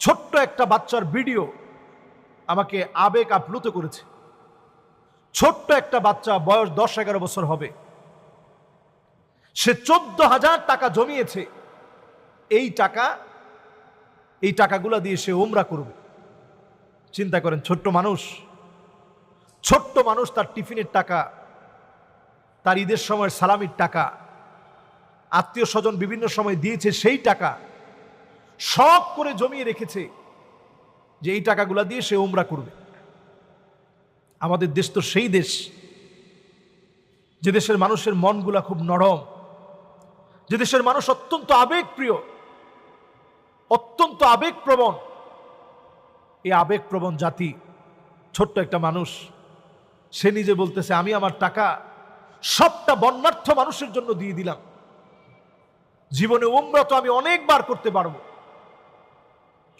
ছোট্ট একটা বাচ্চার ভিডিও আমাকে আবেগ আপ্লুত করেছে। ছোট্ট একটা বাচ্চা বয়স দশ এগারো বছর হবে। সে চোদ্দ হাজার টাকা জমিয়েছে। এই টাকা, এই টাকাগুলো দিয়ে সে ওমরা করবে। চিন্তা করেন, ছোট্ট মানুষ। ছোট্ট মানুষ তার টিফিনের টাকা, তার ঈদের সময় সালামির টাকা আত্মীয় স্বজন বিভিন্ন সময় দিয়েছে সেই টাকা শখ করে জমিয়ে রেখেছে যে এই টাকাগুলা দিয়ে সে উমরা করবে। আমাদের দেশ তো সেই দেশ। যে দেশের মানুষের মনগুলা খুব নরম। যে দেশের মানুষ অত্যন্ত আবেগপ্রিয়, অত্যন্ত আবেগপ্রবণ। এই আবেগপ্রবণ জাতি, ছোট্ট একটা মানুষ, সে নিজে বলতেছে, আমি আমার টাকা সবটা বন্যার্থ মানুষের জন্য দিয়ে দিলাম। জীবনে উমরা তো আমি অনেকবার করতে পারব।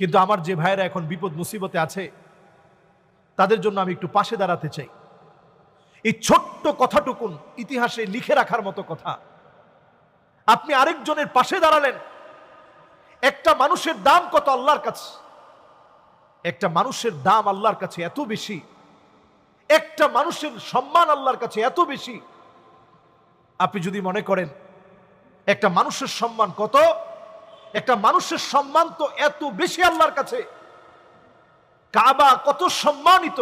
কিন্তু আমার যে ভাইয়েরা এখন বিপদ মুসিবতে আছে, তাদের জন্য আমি একটু পাশে দাঁড়াতে চাই। এই ছোট্ট কথাটুকুন ইতিহাসে লিখে রাখার মতো কথা। আপনি আরেকজনের পাশে দাঁড়ালেন, একটা মানুষের দাম কত আল্লাহর কাছে? একটা মানুষের দাম আল্লাহর কাছে এত বেশি, একটা মানুষের সম্মান আল্লাহর কাছে এত বেশি। আপনি যদি মনে করেন একটা মানুষের সম্মান কত? একটা মানুষের সম্মান তো এত বেশি আল্লাহর কাছে। কাবা কত সম্মানিত।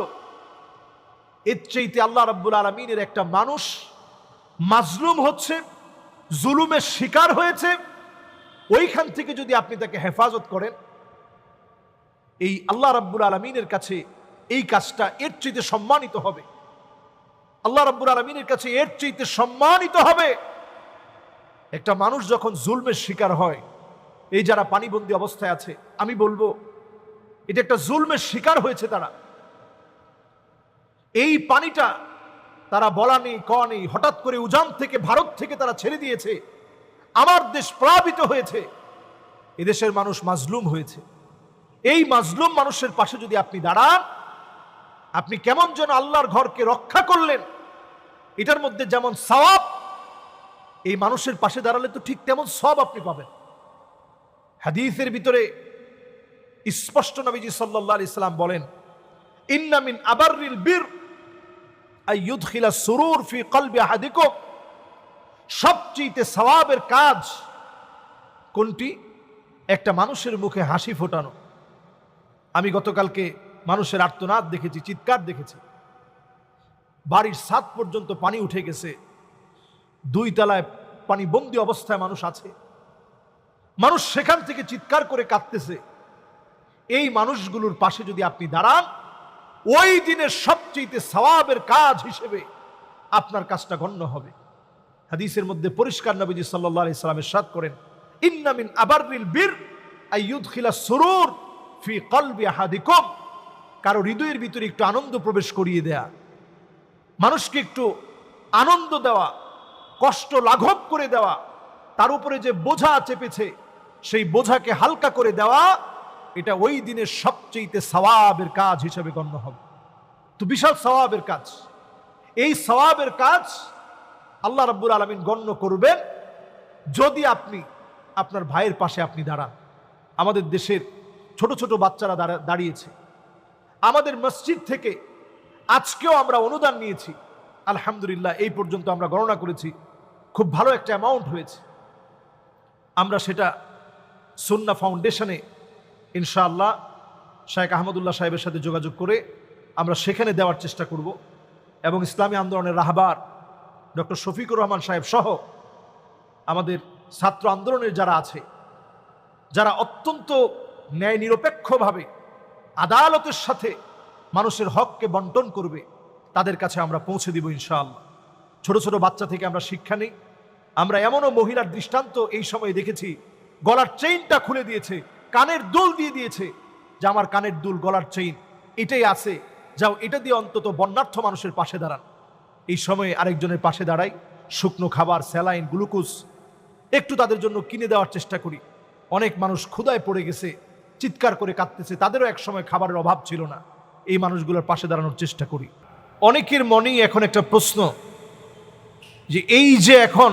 এর চাইতে আল্লাহ রাব্বুল আলমিনের একটা মানুষ মাজলুম হচ্ছে, জুলুমের শিকার হয়েছে। ওইখান থেকে যদি আপনি তাকে হেফাজত করেন, এই আল্লাহ রাব্বুল আলমিনের কাছে এই কাজটা এর চাইতে সম্মানিত হবে। আল্লাহ রাব্বুল আলমিনের কাছে এর চাইতে সম্মানিত হবে। একটা মানুষ যখন জুলমের শিকার হয়, এই যারা পানিবন্দী অবস্থায় আছে, আমি বলব, এটা একটা জুলমের শিকার হয়েছে তারা। এই পানিটা তারা বলা নেই ক নেই, হঠাৎ করে উজান থেকে, ভারত থেকে তারা ছেড়ে দিয়েছে, আমার দেশ প্লাবিত হয়েছে, এদেশের মানুষ মাজলুম হয়েছে। এই মাজলুম মানুষের পাশে যদি আপনি দাঁড়ান, আপনি কেমন যেন আল্লাহর ঘরকে রক্ষা করলেন, এটার মধ্যে যেমন সওয়াব এই মানুষের পাশে দাঁড়ালে তো ঠিক তেমন সব আপনি পাবেন। হাদিসের ভিতরে স্পষ্ট নবীজি সাল্লাল্লাহু ইসলাম বলেন, ইন্না মিন আবাররিল বীর আইয়ুদখিলা সুরুর ফি কলবি আহাদিকুম। সবচেয়ে সওয়াবের কাজ কোনটি? একটা মানুষের মুখে হাসি ফোটানো। আমি গতকালকে মানুষের আর্তনাদ দেখেছি, চিৎকার দেখেছি। বাড়ির সাত পর্যন্ত পানি উঠে গেছে। দুই তলায় পানি বন্দি অবস্থায় মানুষ আছে। মানুষ সেখান থেকে চিৎকার করে কাঁদতেছে। এই মানুষগুলোর পাশে যদি আপনি দাঁড়ান, ওই দিনের সবচেয়ে সওয়াবের কাজ হিসেবে আপনার কাজটা গণ্য হবে। হাদিসের মধ্যে পরিষ্কার নবীজি সাল্লাহ সাল্লামের সাদ করেন ইন্নামিন আবাররিল বীর আইয়ুদখিলা সুরুর ফি কলবি কারও হৃদয়ের ভিতরে একটু আনন্দ প্রবেশ করিয়ে দেয়া। মানুষকে একটু আনন্দ দেওয়া কষ্ট লাঘব করে দেওয়া, তার উপরে যে বোঝা চেপেছে, সেই বোঝাকে হালকা করে দেওয়া, এটা ওই দিনের সবচেয়ে সওয়াবের কাজ হিসেবে গণ্য হবে। তো বিশাল সওয়াবের কাজ। এই সওয়াবের কাজ আল্লাহ রাব্বুল আলমিন গণ্য করবেন যদি আপনি, আপনার ভাইয়ের পাশে আপনি দাঁড়ান। আমাদের দেশের ছোট ছোট বাচ্চারা দাঁড়া- দাঁড়িয়েছে। আমাদের মসজিদ থেকে আজকেও আমরা অনুদান নিয়েছি। আলহামদুলিল্লাহ, এই পর্যন্ত আমরা গণনা করেছি। খুব ভালো একটা অ্যামাউন্ট হয়েছে। আমরা সেটা সুন্না ফাউন্ডেশনে ইনশাআল্লাহ শায়েখ আহমদুল্লাহ সাহেবের সাথে যোগাযোগ করে আমরা সেখানে দেওয়ার চেষ্টা করব এবং ইসলামী আন্দোলনের রাহবার ডক্টর শফিকুর রহমান সাহেব সহ আমাদের ছাত্র আন্দোলনের যারা আছে, যারা অত্যন্ত ন্যায় নিরপেক্ষভাবে আদালতের সাথে মানুষের হককে বন্টন করবে, তাদের কাছে আমরা পৌঁছে দিব ইনশাআল্লাহ। ছোট ছোট বাচ্চা থেকে আমরা শিক্ষা নিই। আমরা এমনও মহিলার দৃষ্টান্ত এই সময়ে দেখেছি, গলার চেইনটা খুলে দিয়েছে, কানের দুল দিয়ে দিয়েছে, যে আমার কানের দুল, গলার চেইন, এটাই আছে। যাও, এটা দিয়ে অন্তত বন্যার্থ মানুষের পাশে দাঁড়ান। এই সময়ে আরেকজনের পাশে দাঁড়াই, শুকনো খাবার, স্যালাইন, গ্লুকোজ, একটু তাদের জন্য কিনে দেওয়ার চেষ্টা করি। অনেক মানুষ ক্ষুদায় পড়ে গেছে, চিৎকার করে কাঁদতেছে, তাদেরও এক সময় খাবারের অভাব ছিল না। এই মানুষগুলোর পাশে দাঁড়ানোর চেষ্টা করি। অনেকের মনেই এখন একটা প্রশ্ন যে এই যে এখন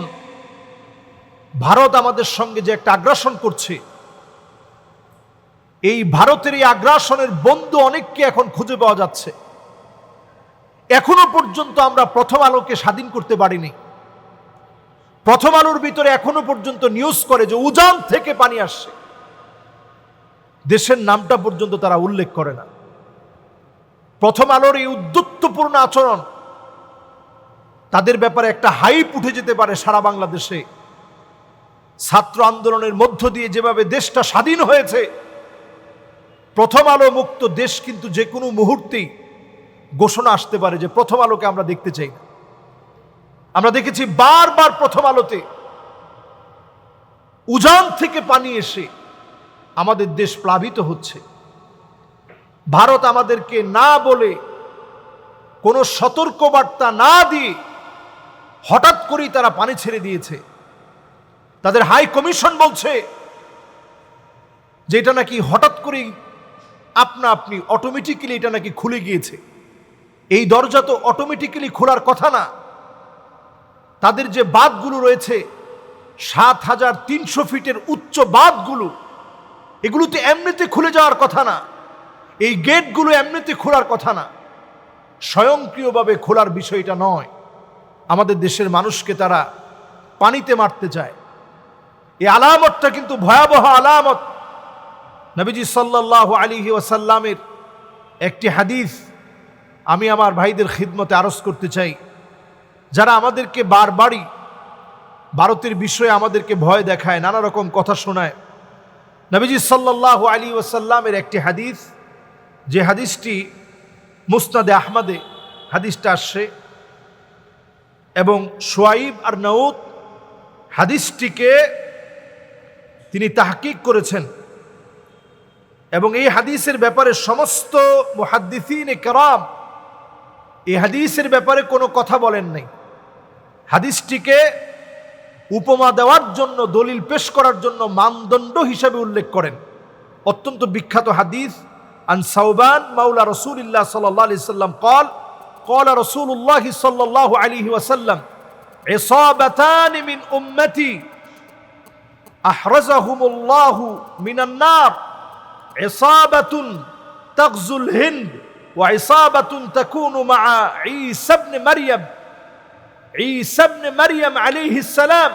ভারত আমাদের সঙ্গে যে একটা আগ্রাসন করছে, এই ভারতের এই আগ্রাসনের বন্ধু অনেককে এখন খুঁজে পাওয়া যাচ্ছে। এখনও পর্যন্ত আমরা প্রথম আলোকে স্বাধীন করতে পারিনি। প্রথম আলোর ভিতরে এখনও পর্যন্ত নিউজ করে যে উজান থেকে পানি আসছে। দেশের নামটা পর্যন্ত তারা উল্লেখ করে না। প্রথম আলোর এই উদ্যুত্তপূর্ণ আচরণ তাদের ব্যাপারে একটা হাইপ উঠে যেতে পারে সারা বাংলাদেশে। ছাত্র আন্দোলনের মধ্য দিয়ে যেভাবে দেশটা স্বাধীন হয়েছে, প্রথম আলো মুক্ত দেশ কিন্তু যে কোনো মুহূর্তেই ঘোষণা আসতে পারে যে প্রথম আলোকে আমরা দেখতে চাই আমরা দেখেছি বারবার প্রথম আলোতে উজান থেকে পানি এসে আমাদের দেশ প্লাবিত হচ্ছে। ভারত আমাদেরকে না বলে কোনো সতর্কবার্তা না দিয়ে হঠাৎ করেই তারা পানি ছেড়ে দিয়েছে। তাদের হাই কমিশন বলছে যে এটা নাকি হঠাৎ করেই আপনা আপনি অটোমেটিক্যালি এটা নাকি খুলে গিয়েছে। এই দরজা তো অটোমেটিক্যালি খোলার কথা না। তাদের যে বাঁধগুলো রয়েছে, সাত হাজার তিনশো ফিটের উচ্চ বাঁধগুলো এগুলো তো এমনিতে খুলে যাওয়ার কথা না। এই গেটগুলো এমনিতে খোলার কথা না। স্বয়ংক্রিয়ভাবে খোলার বিষয়টা নয়। আমাদের দেশের মানুষকে তারা পানিতে মারতে চায়। এই আলামতটা কিন্তু ভয়াবহ আলামত। নবীজি সাল্লাহ আলিহি ওয়াসাল্লামের একটি হাদিস আমি আমার ভাইদের খিদমতে আরজ করতে চাই। যারা আমাদেরকে বারবারই ভারতের বিষয়ে আমাদেরকে ভয় দেখায়, নানা রকম কথা শোনায়। নবীজি সাল্লাহ আলী ওয়াসাল্লামের একটি হাদিস, যে হাদিসটি মুসনাদে আহমদে, হাদিসটা আসছে। এবং সোয়াইব আর নৌদ হাদিসটিকে তিনি তাহকিক করেছেন। এবং এই হাদিসের ব্যাপারে সমস্ত মুহাদ্দিসিন কেরাম এই হাদিসের ব্যাপারে কোনো কথা বলেন নাই। হাদিসটিকে উপমা দেওয়ার জন্য, দলিল পেশ করার জন্য মানদণ্ড হিসাবে উল্লেখ করেন। অত্যন্ত বিখ্যাত হাদিস, আন সাউবান মাউলা রসুলিল্লাহ সাল্লাহ আলি সাল্লাম কল قال رسول الله صلى الله عليه وسلم عصابتان من أمتي أحرزهم الله من النار عصابة تغزو الهند وعصابة تكون مع عيسى ابن مريم عيسى ابن مريم عليه السلام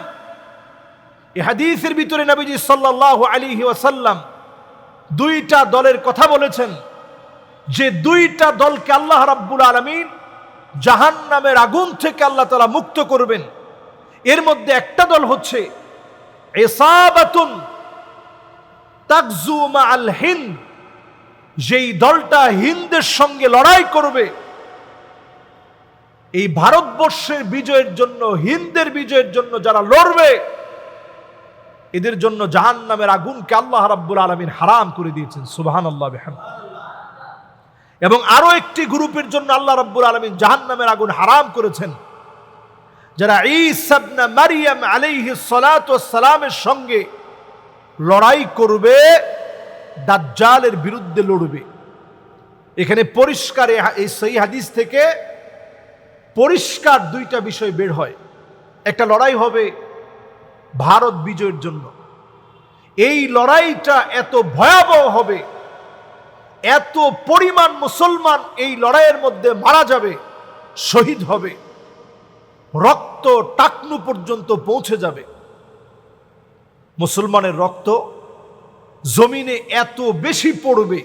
এই হাদিসের ভিতরে নবীজি সাল্লাল্লাহু আলাইহি ওয়াসাল্লাম দুইটা দলের কথা বলেছেন যে দুইটা দলকে আল্লাহ রাব্বুল আলামিন জাহান্নামের আগুন থেকে আল্লাহ তাআলা মুক্ত করবেন। এর মধ্যে একটা দল হচ্ছে ইসাবাতুন তাকজু আল হিন্দ। যেই দলটা হিন্দের সঙ্গে লড়াই করবে। এই ভারতবর্ষের বিজয়ের জন্য, হিন্দের বিজয়ের জন্য যারা লড়বে, এদের জন্য জাহান নামের আগুনকে আল্লাহ রাব্বুল আলমিন হারাম করে দিয়েছেন। সুবাহান আল্লাহ এবং আরও একটি গ্রুপের জন্য আল্লাহ রাব্বুল আলমিন জাহান নামের আগুন হারাম করেছেন। যারা ঈসাবনা মারিয়াম আলাইহি সালামের সঙ্গে লড়াই করবে, দাজ্জালের বিরুদ্ধে লড়বে। এখানে পরিষ্কার এই সেই হাদিস থেকে পরিষ্কার দুইটা বিষয় বের হয়। একটা লড়াই হবে ভারত বিজয়ের জন্য। এই লড়াইটা এত ভয়াবহ হবে এত পরিমাণ মুসলমান এই লড়াইয়ের মধ্যে মারা যাবে, শহীদ হবে, রক্ত টাকনু পর্যন্ত পৌঁছে যাবে। মুসলমানের রক্ত জমিনে এত বেশি পড়বে,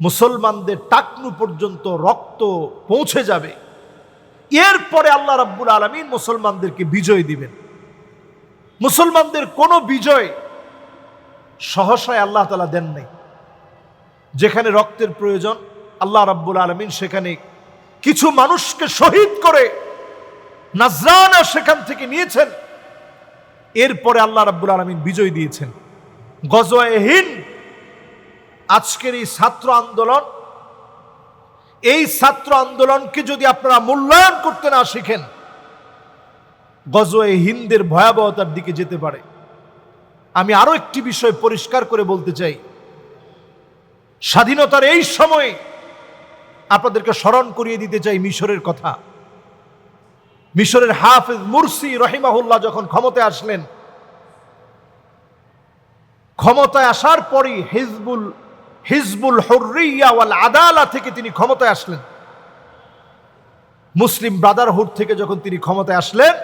মুসলমানদের টাকনু পর্যন্ত রক্ত পৌঁছে যাবে। এরপরে আল্লাহ রাব্বুল আলমিন মুসলমানদেরকে বিজয় দিবেন। মুসলমানদের কোনো বিজয় সহসায় আল্লাহ তালা দেন নাই। যেখানে রক্তের প্রয়োজন, আল্লাহ রাব্বুল আলমিন সেখানে কিছু মানুষকে শহীদ করে নাজরানা সেখান থেকে নিয়েছেন। এরপরে আল্লাহ রাব্বুল আলমিন বিজয় দিয়েছেন। গজওয়াহিন আজকের এই ছাত্র আন্দোলন, এই ছাত্র আন্দোলনকে যদি আপনারা মূল্যায়ন করতে না শিখেন গজওয়ে হিন্দের ভয়াবহতার দিকে যেতে পারে। আমি আরও একটি বিষয় পরিষ্কার করে বলতে চাই। স্বাধীনতার এই সময়ে আপনাদেরকে স্মরণ করিয়ে দিতে চাই মিশরের কথা। মিশরের হাফিজ মুরসি রহিমাহুল্লাহ যখন ক্ষমতায় আসলেন, ক্ষমতায় আসার পরই Hizbul Hizbul Hurriya Wal Adala থেকে তিনি ক্ষমতায় আসলেন। মুসলিম ব্রাদারহুড থেকে যখন তিনি ক্ষমতায় আসলেন,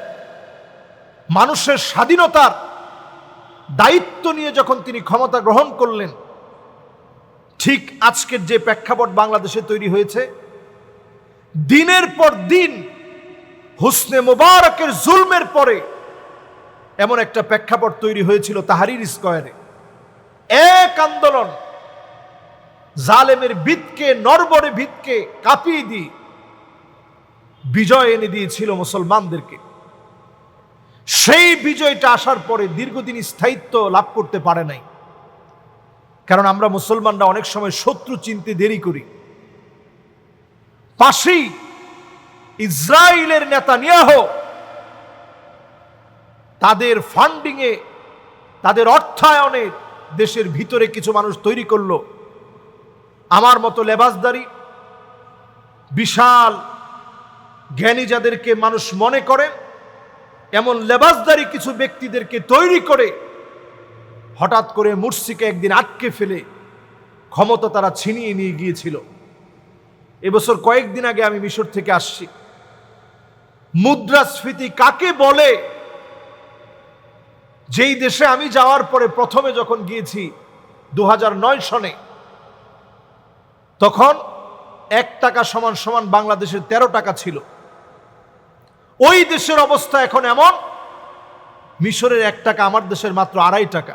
মানুষের স্বাধীনতার দায়িত্ব নিয়ে যখন তিনি ক্ষমতা গ্রহণ করলেন ঠিক আজকের যে প্রেক্ষাপট বাংলাদেশে তৈরি হয়েছে, দিনের পর দিন হুসনে মোবারকের জুলমের পরে এমন একটা প্রেক্ষাপট তৈরি হয়েছিল তাহারির স্কয়ারে। এক আন্দোলন জালেমের ভিতকে, নরবরে ভিতকে কাঁপিয়ে দিয়ে বিজয় এনে দিয়েছিল মুসলমানদেরকে। সেই বিজয়টা আসার পরে দীর্ঘদিন স্থায়িত্ব লাভ করতে পারে নাই। কারণ আমরা মুসলমানরা অনেক সময় শত্রু চিনতে দেরি করি। পাশেই ইসরায়েলের নেতা নিয়াহ, তাদের ফান্ডিংয়ে তাদের অর্থায়নে দেশের ভিতরে কিছু মানুষ তৈরি করল। আমার মতো লেবাসদারি, বিশাল জ্ঞানী যাদেরকে মানুষ মনে করে, এমন লেবাসদারি কিছু ব্যক্তিদেরকে তৈরি করে হঠাৎ করে মুর্শিকে একদিন আটকে ফেলে ক্ষমতা তারা ছিনিয়ে নিয়ে গিয়েছিল। এবছর কয়েকদিন আগে আমি মিশর থেকে আসছি। মুদ্রাস্ফীতি কাকে বলে? যেই দেশে আমি যাওয়ার পরে প্রথমে যখন গিয়েছি দু হাজার নয় সনে, তখন এক টাকা সমান সমান বাংলাদেশের তেরো টাকা ছিল। ওই দেশের অবস্থা এখন এমন, মিশরের এক টাকা, আমার দেশের মাত্র আড়াই টাকা।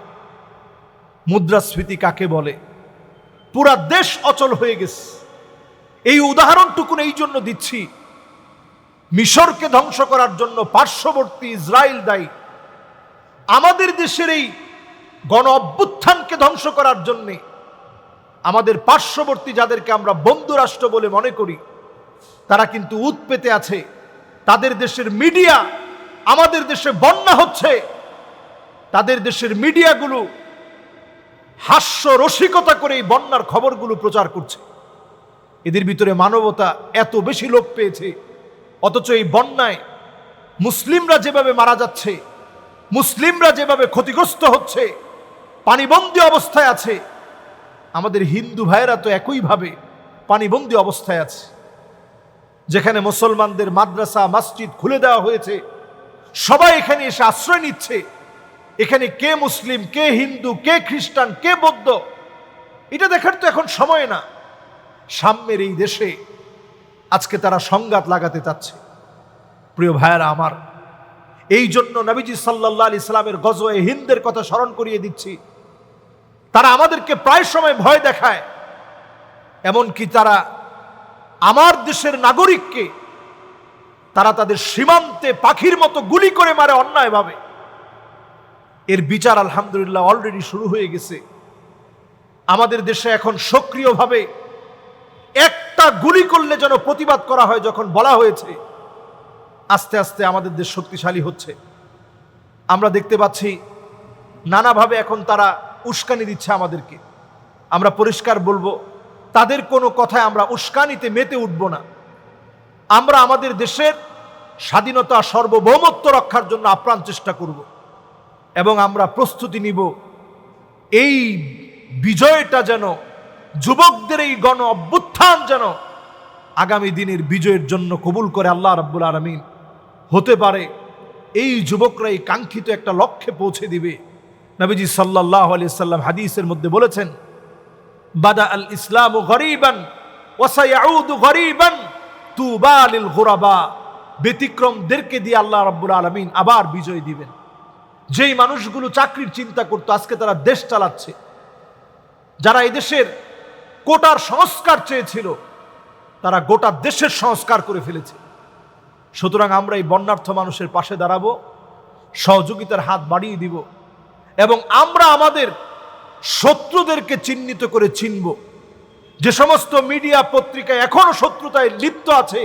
মুদ্রাস্ফীতি কাকে বলে? পুরা দেশ অচল হয়ে গেছে। এই উদাহরণটুকুন এই জন্য দিচ্ছি। মিশরকে ধ্বংস করার জন্য পার্শ্ববর্তী ইসরায়েল দায়ী। আমাদের দেশের এই গণ অভ্যুত্থানকে ধ্বংস করার জন্যে আমাদের পার্শ্ববর্তী যাদেরকে আমরা বন্ধু রাষ্ট্র বলে মনে করি, তারা কিন্তু উৎ পেতে আছে। তাদের দেশের মিডিয়া আমাদের দেশে বন্যা হচ্ছে। তাদের দেশের মিডিয়াগুলো হাস্য রসিকতা করে এই বন্যার খবরগুলো প্রচার করছে। এদের ভিতরে মানবতা এত বেশি লোপ পেয়েছে, অথচ এই বন্যায় মুসলিমরা যেভাবে মারা যাচ্ছে, মুসলিমরা যেভাবে ক্ষতিগ্রস্ত হচ্ছে, পানিবন্দী অবস্থায় আছে, আমাদের হিন্দু ভাইয়েরা তো একইভাবে পানিবন্দী অবস্থায় আছে। যেখানে মুসলমানদের মাদ্রাসা, মসজিদ খুলে দেওয়া হয়েছে, সবাই এখানে এসে আশ্রয় নিচ্ছে। এখানে কে মুসলিম, কে হিন্দু, কে খ্রিস্টান, কে বৌদ্ধ, এটা দেখার তো এখন সময় না। সাম্যের এই দেশে আজকে তারা সংঘাত লাগাতে চাচ্ছে। প্রিয় ভাইয়েরা আমার, এই জন্য নবীজি সাল্লাহ আলি ইসলামের গজয়ে হিন্দের কথা স্মরণ করিয়ে দিচ্ছি। তারা আমাদেরকে প্রায় সময় ভয় দেখায়, এমনকি তারা আমার দেশের নাগরিককে তারা তাদের সীমান্তে পাখির মতো গুলি করে মারে অন্যায়ভাবে। এর বিচার আলহামদুলিল্লাহ অলরেডি শুরু হয়ে গেছে। আমাদের দেশে এখন সক্রিয়ভাবে একটা গুলি করলে যেন প্রতিবাদ করা হয় যখন বলা হয়েছে, আস্তে আস্তে আমাদের দেশ শক্তিশালী হচ্ছে। আমরা দেখতে পাচ্ছি নানাভাবে এখন তারা উস্কানি দিচ্ছে আমাদেরকে। আমরা পরিষ্কার বলব, তাদের কোনো কথায় আমরা উস্কানিতে মেতে উঠব না। আমরা আমাদের দেশের স্বাধীনতা সার্বভৌমত্ব রক্ষার জন্য আপ্রাণ চেষ্টা করব। এবং আমরা প্রস্তুতি নিব। এই বিজয়টা যেন যুবকদের এই গণ অভ্যুত্থান যেন আগামী দিনের বিজয়ের জন্য কবুল করে আল্লাহ রাব্বুল আলমিন হতে পারে, এই যুবকরা এই কাঙ্ক্ষিত একটা লক্ষ্যে পৌঁছে দিবে। নবীজি সাল্লাহ আলি সাল্লাম হাদিসের মধ্যে বলেছেন, বাদা আল ইসলাম ও গরিবান ওয়াসায়াউদু গরিবান তুবালিল গুরাবা। ব্যতিক্রমদেরকে দিয়ে আল্লাহ রাব্বুল আলমিন আবার বিজয় দিবেন। যেই মানুষগুলো চাকরির চিন্তা করতো, আজকে তারা দেশ চালাচ্ছে। যারা এই দেশের কোটার সংস্কার চেয়েছিল, তারা গোটা দেশের সংস্কার করে ফেলেছে। সুতরাং আমরা এই বন্যার্থ মানুষের পাশে দাঁড়াবো, সহযোগিতার হাত বাড়িয়ে দিব, এবং আমরা আমাদের শত্রুদেরকে চিহ্নিত করে চিনব। যে সমস্ত মিডিয়া পত্রিকা এখনও শত্রুতায় লিপ্ত আছে,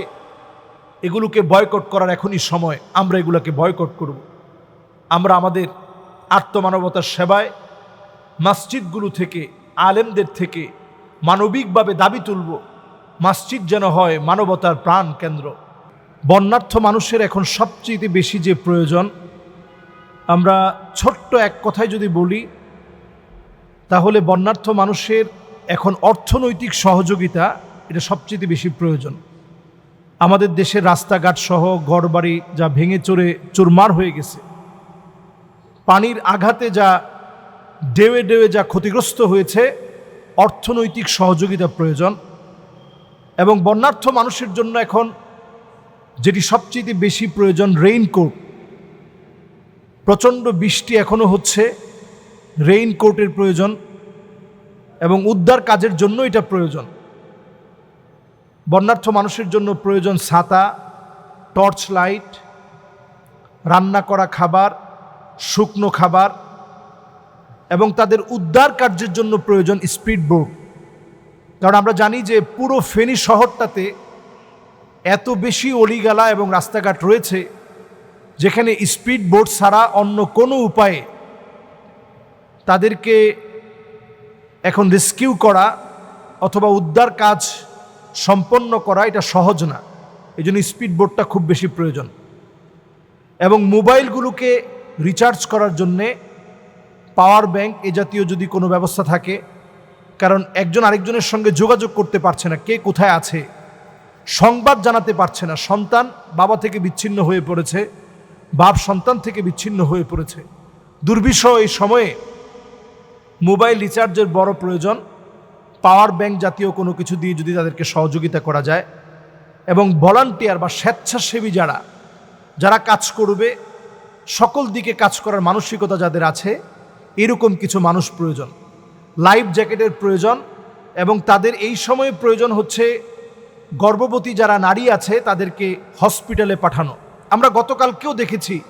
এগুলোকে বয়কট করার এখনই সময়, আমরা এগুলোকে বয়কট করব। আমরা আমাদের আত্মমানবতার সেবায় মসজিদগুলো থেকে, আলেমদের থেকে মানবিকভাবে দাবি তুলব। মসজিদ যেন হয় মানবতার প্রাণ কেন্দ্র। বন্যার্থ মানুষের এখন সবচেয়ে বেশি যে প্রয়োজন, আমরা ছোট্ট এক কথায় যদি বলি, তাহলে বন্যার্থ মানুষের এখন অর্থনৈতিক সহযোগিতা এটা সবচেয়ে বেশি প্রয়োজন। আমাদের দেশের রাস্তাঘাট সহ গড়বাড়ি যা ভেঙে চড়ে, চুরমার হয়ে গেছে। পানির আঘাতে যা ডেওয়ে ডেওয়ে যা ক্ষতিগ্রস্ত হয়েছে, অর্থনৈতিক সহযোগিতা প্রয়োজন এবং বন্যার্থ মানুষের জন্য এখন যেটি সবচেয়ে বেশি প্রয়োজন রেইনকোট প্রচণ্ড বৃষ্টি এখনও হচ্ছে রেইনকোটের প্রয়োজন এবং উদ্ধার কাজের জন্য এটা প্রয়োজন। বন্যার্থ মানুষের জন্য প্রয়োজন ছাতা টর্চ লাইট রান্না করা খাবার শুকনো খাবার এবং তাদের উদ্ধার কার্যের জন্য প্রয়োজন স্পিড বোট কারণ আমরা জানি যে পুরো ফেনী শহরটাতে এত বেশি অলিগালা এবং রাস্তাঘাট রয়েছে, যেখানে স্পিড বোট ছাড়া অন্য কোনো উপায়ে তাদেরকে এখন রেস্কিউ করা অথবা উদ্ধার কাজ সম্পন্ন করা এটা সহজ না। এই জন্য স্পিড বোটটা খুব বেশি প্রয়োজন। এবং মোবাইলগুলোকে রিচার্জ করার জন্যে পাওয়ার ব্যাংক এ জাতীয় যদি কোনো ব্যবস্থা থাকে, কারণ একজন আরেকজনের সঙ্গে যোগাযোগ করতে পারছে না, কে কোথায় আছে, সংবাদ জানাতে পারছে না, সন্তান বাবা থেকে বিচ্ছিন্ন হয়ে পড়েছে, বাপ সন্তান থেকে বিচ্ছিন্ন হয়ে পড়েছে। দুর্বিষহ এই সময়ে মোবাইল রিচার্জের বড় প্রয়োজন পাওয়ার ব্যাংক জাতীয় কোনো কিছু দিয়ে যদি তাদেরকে সহযোগিতা করা যায়, এবং ভলান্টিয়ার বা স্বেচ্ছাসেবী যারা যারা কাজ করবে সকল দিকে কাজ করার মানসিকতা যাদের আছে, এরকম কিছু মানুষ প্রয়োজন। লাইফ জ্যাকেটের প্রয়োজন এবং তাদের এই সময়ে প্রয়োজন হচ্ছে গর্ভবতী যারা নারী আছে, তাদেরকে হসপিটালে পাঠানো। আমরা গতকালকেও দেখেছি,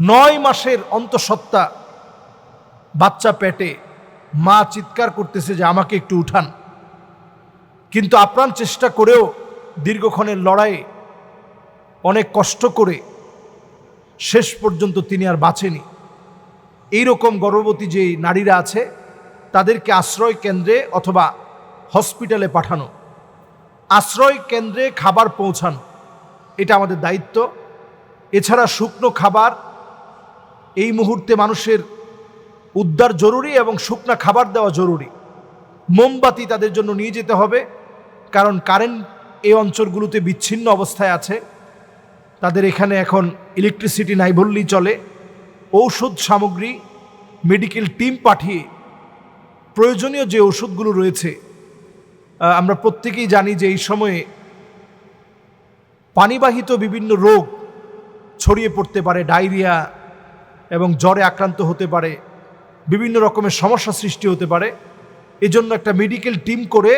নয় মাসের অন্তঃসত্ত্বা বাচ্চা পেটে মা চিৎকার করতেছে যে, আমাকে একটু উঠান। কিন্তু আপ্রাণ চেষ্টা করেও দীর্ঘক্ষণের লড়াইয়ে অনেক কষ্ট করে শেষ পর্যন্ত তিনি আর বাঁচেনি। এইরকম গর্ভবতী যে নারীরা আছে, তাদেরকে আশ্রয় কেন্দ্রে অথবা হসপিটালে পাঠানো, আশ্রয় কেন্দ্রে খাবার পৌঁছানো, এটা আমাদের দায়িত্ব। এছাড়া শুকনো খাবার, এই মুহূর্তে মানুষের উদ্ধার জরুরি এবং শুকনা খাবার দেওয়া জরুরি। মোমবাতি তাদের জন্য নিয়ে যেতে হবে, কারণ কারেন্ট এই অঞ্চলগুলোতে বিচ্ছিন্ন অবস্থায় আছে। তাদের এখানে এখন ইলেকট্রিসিটি নাই বললেই চলে। ঔষধ সামগ্রী মেডিকেল টিম পাঠিয়ে প্রয়োজনীয় যে ওষুধগুলো রয়েছে আমরা প্রত্যেকেই জানি যে এই সময়ে পানিবাহিত বিভিন্ন রোগ ছড়িয়ে পড়তে পারে, ডায়রিয়া এবং জ্বরে আক্রান্ত হতে পারে, বিভিন্ন রকমের সমস্যা সৃষ্টি হতে পারে। এজন্য একটা মেডিকেল টিম করে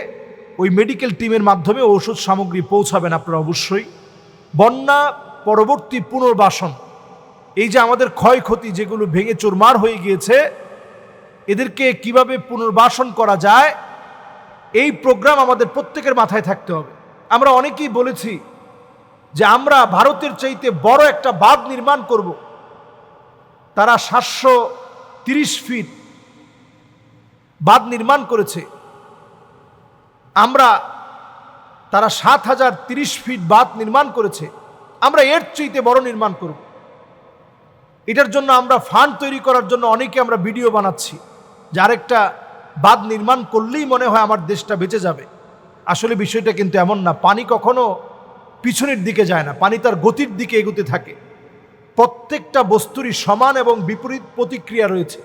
ওই মেডিকেল টিমের মাধ্যমে ওষুধ সামগ্রী পৌঁছাবেন আপনারা অবশ্যই। বন্যা পরবর্তী পুনর্বাসন। এই যে আমাদের ক্ষয়ক্ষতি যেগুলো ভেঙে চোরমার হয়ে গিয়েছে, এদেরকে কীভাবে পুনর্বাসন করা যায়, এই প্রোগ্রাম আমাদের প্রত্যেকের মাথায় থাকতে হবে। আমরা অনেকেই বলেছি যে আমরা ভারতের চাইতে বড় একটা বাঁধ নির্মাণ করব। তারা সাতশো তিরিশ ফিট বাঁধ নির্মাণ করেছে। আমরা তারা সাত হাজার তিরিশ ফিট বাঁধ নির্মাণ করেছে। আমরা এর চাইতে বড় নির্মাণ করব। এটার জন্য আমরা ফান্ড তৈরি করার জন্য অনেকে আমরা ভিডিও বানাচ্ছি যে আরেকটা বাঁধ নির্মাণ করলেই মনে হয় আমার দেশটা বেঁচে যাবে। আসলে বিষয়টা কিন্তু এমন না, পানি কখনো পিছনের দিকে যায় না, পানি তার গতির দিকে এগোতে থাকে। প্রত্যেকটা বস্তুরই সমান এবং বিপরীত প্রতিক্রিয়া রয়েছে।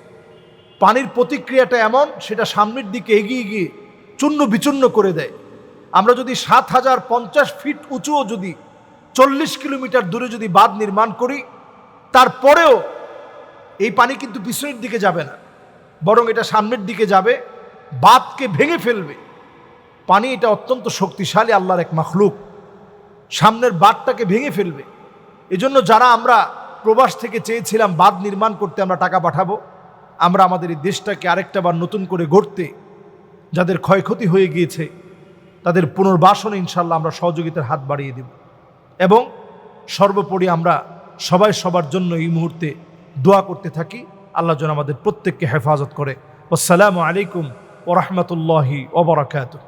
পানির প্রতিক্রিয়াটা এমন, সেটা সামনের দিকে এগিয়ে গিয়ে চূর্ণ বিচূর্ণ করে দেয়। আমরা যদি সাত হাজার পঞ্চাশ ফিট উঁচুও যদি চল্লিশ কিলোমিটার দূরে যদি বাঁধ নির্মাণ করি, তারপরেও এই পানি কিন্তু পিছনের দিকে যাবে না, বরং এটা সামনের দিকে যাবে, বাঁধকে ভেঙে ফেলবে। পানি এটা অত্যন্ত শক্তিশালী, আল্লাহর এক মাখলুক। সামনের বাঁধটাকে ভেঙে ফেলবে। এজন্য যারা আমরা প্রবাস থেকে চেয়েছিলাম বাঁধ নির্মাণ করতে আমরা টাকা পাঠাবো, আমরা আমাদের এই দেশটাকে আরেকটা বার নতুন করে গড়তে, যাদের ক্ষয়ক্ষতি হয়ে গিয়েছে, তাদের পুনর্বাসনে ইনশাল্লাহ আমরা সহযোগিতার হাত বাড়িয়ে দেব। এবং সর্বোপরি আমরা সবাই সবার জন্য এই মুহূর্তে দোয়া করতে থাকি। আল্লাহ যেন আমাদের প্রত্যেককে হেফাজত করে। আসসালামু আলাইকুম ওরহমতুল্লাহি ওবরাকাত